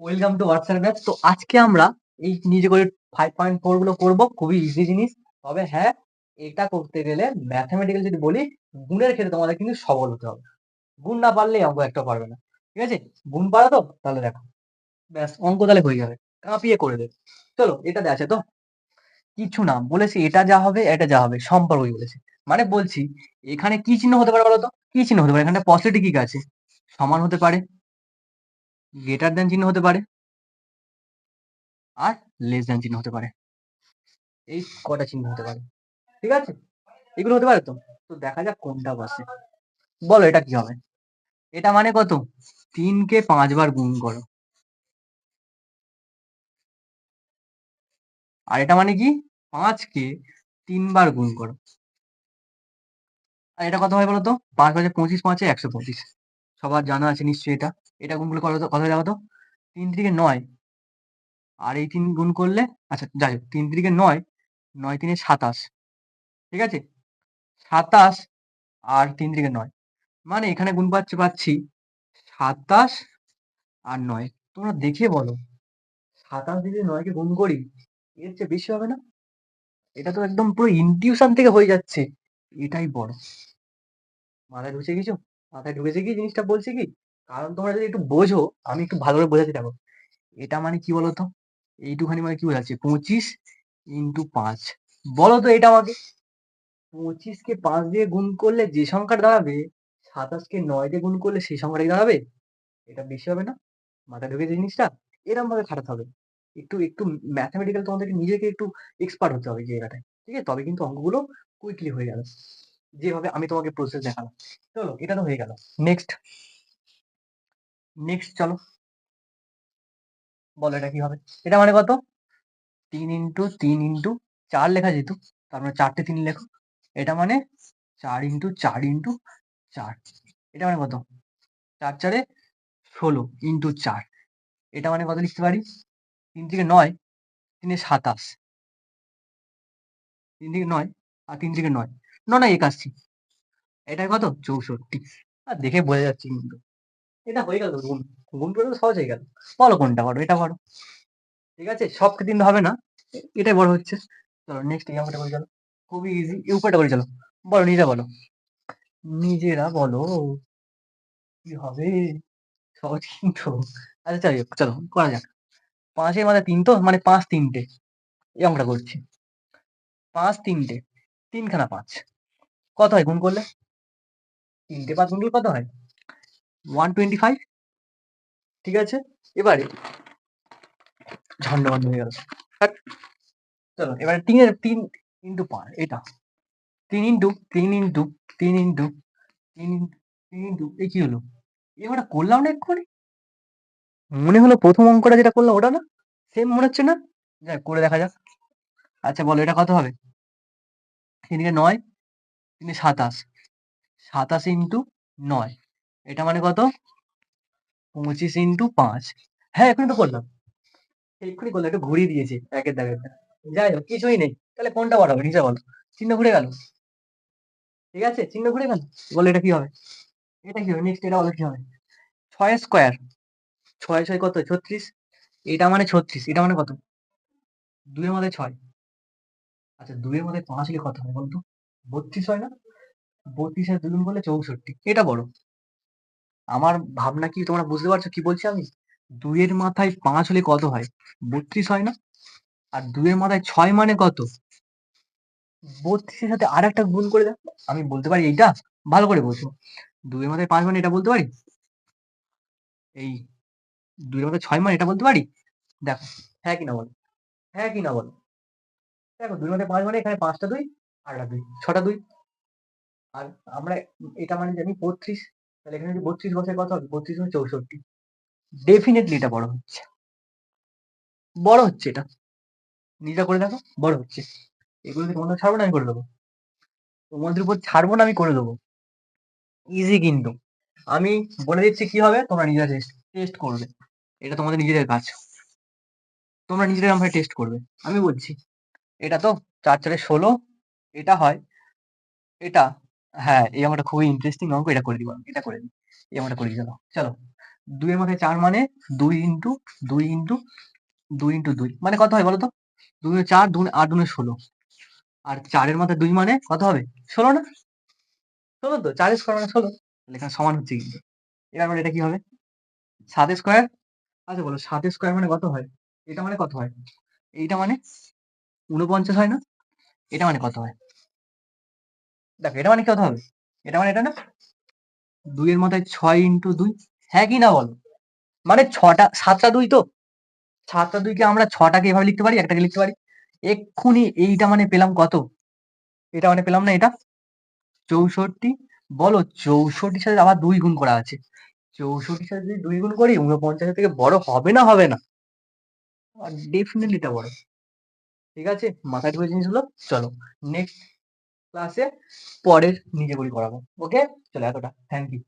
Welcome to WhatsApp batch তো আজকে আমরা এই নিজে করে ফাইভ পয়েন্ট ফোরগুলো করব, খুবই ইজি জিনিস। তবে হ্যাঁ এটা করতে গেলে ম্যাথামেটিক্যাল যদি বলি, গুণের ক্ষেত্রে তোমাদের কিন্তু সবল হতে হবে। গুণ না পারলে অঙ্ক একটা পারবে না। ঠিক আছে? গুণ পারা তো? তাহলে দেখো। ব্যাস, অঙ্ক তাহলে হয়ে যাবে। কাঁপিয়ে করে দেবে। চলো এটা আছে তো? কিছু না বলেছি, এটা যা হবে, এটা যা হবে। সম্পর্কই বলেছে? মানে বলছি, এখানে কি চিহ্ন হতে পারে বলো তো? কি চিহ্ন হতে পারে? এখানে পজিটিভ কি আছে? সমান হতে পারে। গ্রেটার দেন চিহ্ন হতে পারে আর লেস দেন চিহ্ন হতে পারে। এই কটা চিহ্ন হতে পারে, ঠিক আছে? এগুলো হতে পারে তো? তো দেখা যাক কোনটা বসে। বলো এটা কি হবে? এটা মানে কত? তিনকে পাঁচবার গুণ করো। আর এটা মানে কি? পাঁচকে তিনবার গুণ করো। আর এটা কত হয় বলো তো? পাঁচ পাঁচে পঁচিশ, পাঁচে একশো পঁচিশ। সবার জানা আছে নিশ্চয়ই এটা। এটা গুণ করলে কত কত যাব তো? তিন থেকে নয়। আর এই তিন গুণ করলে আচ্ছা যাই হোক, তিন তিরিকে নয় নয় তিনে সাতাশ। ঠিক আছে? সাতাশ আর তিন তিরিকে নয়। মানে এখানে গুণ পাচ্ছি পাচ্ছি সাতাশ আর নয়। তোমরা দেখে বলো, সাতাশ দিয়ে নয়কে গুণ করি, এর চেয়ে বেশি হবে না? এটা তো একদম পুরো ইনটিউশন থেকে হয়ে যাচ্ছে। এটাই বড়। মাথায় ঢুকে কিছু? মাথায় ঢুকেছে কি জিনিসটা বলছি কি? কারণ তোমরা যদি একটু বোঝো, আমি একটু ভালো করে বোঝাতে যাব এটা মানে কি বলতো? এইটুখানি মানে কি বোঝাচ্ছে? পঁচিশ ইন্টু পাঁচ। বলো তো এটা আমাকে? পঁচিশকে পাঁচ দিয়ে গুণ করলে যে সংখ্যাটা দাঁড়াবে সাতাশকে নয় দিয়ে গুণ করলে সেই সংখ্যাটাই দাঁড়াবে? এটা বেশি হবে না? মাথায় ঢুকে জিনিসটা? এরকম ভাবে খাটাতে হবে। একটু একটু ম্যাথামেটিক্যাল তোমাদেরকে নিজেকে একটু এক্সপার্ট হতে হবে জায়গাটায়। ঠিক আছে? তবে কিন্তু অঙ্কগুলো কুইকলি হয়ে যাবে। যেভাবে আমি তোমাকে প্রসেস দেখালাম। চলো, এটা তো হয়ে গেল। নেক্সট নেক্সট চলো। বলো এটা কি হবে? এটা মানে কত? তিন ইন্টু তিন ইন্টু চার লেখা যেত তার মানে চারটে তিন লেখো। এটা মানে চার ইন্টু চার ইন্টু চার। এটা মানে কত? চার চারে ষোলো ইন্টু চার। এটা মানে কত লিখতে পারি? তিন থেকে নয়, তিনে সাতাশ। তিন থেকে নয়, আর তিন থেকে নয়। ন নয় একাশি এটা কত? চৌষট্টি। আর দেখে বোঝা যাচ্ছে কিন্তু। এটা হয়ে গেল গুণ করে তো সহজ হয়ে গেল। বলো কোনটা বড় এটা বড় ঠিক আছে? সব কিন্তু হবে না। এটাই বড় হচ্ছে। চলো নেক্সট অঙ্কটা করে চলো। খুবই ইজি এই উপরটা করে চলো। বলো, নিজেরা বলো। নিজেরা বলো, কি হবে? সহজ কিন্তু। আচ্ছা হোক, চলো, করা যাক। পাঁচের মাথায় তিন তো? মানে পাঁচ তিনটে। এই অঙ্কটা করছি। পাঁচ তিনটে। তিনখানা পাঁচ। কত হয়? গুণ করলে? তিনটে পাঁচ গুণ করলে কত হয়? ওয়ান টোয়েন্টি ফাইভ ঠিক আছে? এবারে ঝন্ড বন্ধ হয়ে গেল। চলো, এবারে তিনের তিন ইন্টু পাঁচ এটা তিন ইন্টু তিন ইন্টু তিন ইন্টু, তিন তিন ইন্টু এই কি হলো? এবারে করলাম না এক্ষুনি? মনে হলো প্রথম অঙ্কটা যেটা করলাম ওটা না? সেম মনে হচ্ছে না? যাক, করে দেখা যাক। আচ্ছা বলো, এটা কত হবে? এদিকে নয়? তিনে সাতাশ। সাতাশ ইন্টু নয়। এটা মানে কত? পঁচিশ ইন্টু পাঁচ। হ্যাঁ এক্ষুনি তো করলাম। এক্ষুনি করলাম একটু ঘুরিয়ে দিয়েছি। একের দাগে যাই হোক, কিছুই নেই। তাহলে কোনটা বড় হবে? নিচে বলো। চিহ্ন ঘুরে গেল। ঠিক আছে? চিহ্ন ঘুরে গেল? বলো এটা কি হবে? এটা কি হবে? নেক্সট এটা বলো কি হবে? ছয় স্কোয়ার ছয় ছয় কত? ছত্রিশ? এটা মানে ছত্রিশ। এটা মানে কত? দুইয়ের মধ্যে ছয়। আচ্ছা দুইয়ের মধ্যে পাঁচ হলে কত হয় বলতো? বত্রিশ হয় না? বত্রিশ আর দুগুণ করলে চৌষট্টি। এটা বড় আমার ভাবনা কি তোমরা বুঝতে পারছ কি বলছি আমি? দুইয়ের মাথায় পাঁচ হলে কত হয়? বত্রিশ হয় না? আর দুইয়ের মাথায় ছয় মানে কত? বত্রিশের সাথে আর একটা গুণ করে দেখ আমি বলতে পারি এইটা? ভালো করে বলছো দুইয়ের মাথায় পাঁচ মানে এটা বলতে পারি? এই দুইয়ের মাথায় ছয় মানে এটা বলতে পারি? দেখো হ্যাঁ কি না বলো। হ্যাঁ কি না বলো। দেখো দুই মাথায় পাঁচ মানে এখানে পাঁচটা দুই। একটা দুই, ছটা দুই। আর আমরা এটা মানে জানি বত্রিশ, তাহলে এখানে যদি বত্রিশ বছর কত হবে বত্রিশ মানে চৌষট্টি। ডেফিনেটলি এটা বড় হচ্ছে। বড় হচ্ছে এটা। নিজেরা করে দেখো, বড় হচ্ছে। এগুলো তোমাদের ছাড়বো না, আমি করে দেবো। তোমাদের উপর ছাড়বো না, আমি করে দেবো। ইজি কিন্তু। আমি বলে দিচ্ছি কি হবে, তোমরা নিজেরা টেস্ট টেস্ট করবে। এটা তোমাদের নিজেদের কাজ। তোমরা নিজেরা আমাকে টেস্ট করবে। আমি বলছি। এটা তো চার চারে ষোলো এটা হয়, এটা হ্যাঁ এই অঙ্কটা খুবই ইন্টারেস্টিং অঙ্ক, এটা করে দিব এটা করে দিই এই অঙ্কটা করে দিই চলো। চলো, দুইয়ের মাথায় চার মানে দুই ইন্টু দুই ইন্টু দুই ইন্টু দুই মানে কত হয় বলো তো দুই চার দুই আট দুনে ষোলো। আর চারের মাথায় দুই মানে কত হবে? ষোলো না? ষোলো তো চার স্কোয়ার মানে ষোলো। এখানে সমান হচ্ছে কিন্তু। এবার মানে এটা কি হবে? সাত স্কোয়ার আচ্ছা বলো সাত স্কোয়ার মানে কত হয়? এটা মানে কত হয়? এইটা মানে উনপঞ্চাশ হয় না? এটা মানে কত হয়? দেখো, এটা মানে কত হবে এটা মানে এটা না? দুই এর মাথায় ছয় ইন্টু দুই? হ্যাঁ কি না বলো? মানে ছটা, সাতটা দুই তো? সাতটা দুইকে আমরা ছটাকে এভাবে লিখতে পারি, একটাকে লিখতে পারি। এক্ষুনি এইটা মানে পেলাম কত? এটা মানে পেলাম না এটা? চৌষট্টি। বলো, চৌষট্টির সাথে আবার দুই গুণ করা আছে। চৌষট্টির সাথে যদি দুই গুণ করি উনপঞ্চাশের থেকে বড় হবে না হবে না? ডেফিনেটলি এটা বড়। ঠিক আছে? মাথায় ঢুকে জিনিসগুলো, চলো। নেক্সট ক্লাসে পরের নিজে করে করাবো। ওকে চলো এতটা। Thank you